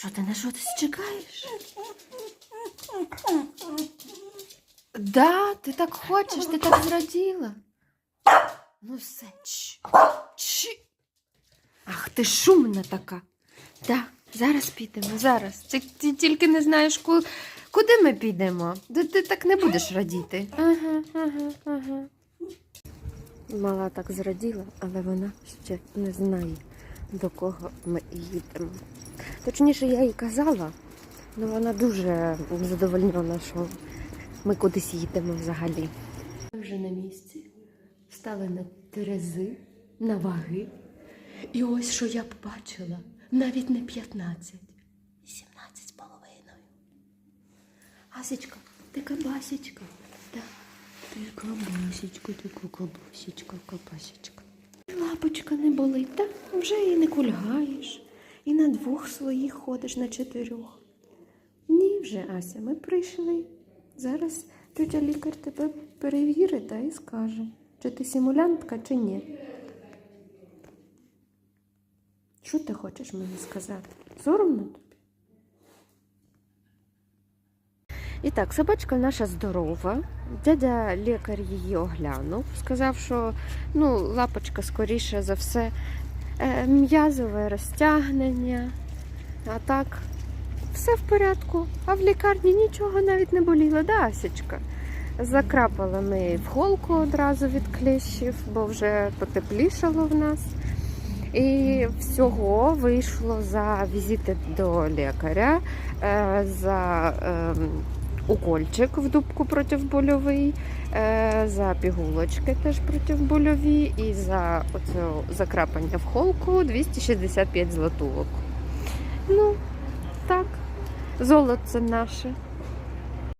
Що ти на що ти чекаєш? Да, ти так хочеш, ти так зраділа. Ну все, ч. Ч. Ах, ти шумна така. Да, зараз підемо, зараз. Ти, ти тільки не знаєш, ку- куди ми підемо. Ти, ти так не будеш радіти. Ага, ага, ага. Мала так зраділа, але вона ще не знає, до кого ми їдемо. Точніше, я їй казала, але вона дуже задовольнена, що ми кудись їдемо взагалі. Ми вже на місці, стали на терези, на ваги. І ось що я побачила, навіть не 15, 17 з половиною. Асечка, ти кабасечка. Так, ти кабасечка, ти кабасечка, кабасечка. Лапочка не болить, та Вже і не кульгаєш. І на двох своїх ходиш на чотирьох. Ні, вже, Ася, ми прийшли. Зараз тетя лікар тебе перевірить та і скаже, чи ти симулянтка, чи ні. Що ти хочеш мені сказати? Соромно І так, собачка наша здорова. Дядя лікар її оглянув, сказав, що ну, лапочка скоріше за все е, м'язове розтягнення. А так, все в порядку. А в лікарні нічого навіть не боліло, да, Асічка? Закрапали ми в холку одразу від кліщів, бо вже потеплішало в нас. І всього вийшло за візити до лікаря, е, за е, укольчик в дубку противбольовий, е, за пігулочки теж противбольові і за оце закрапання в холку 265 злотулок. Ну, так, золото наше.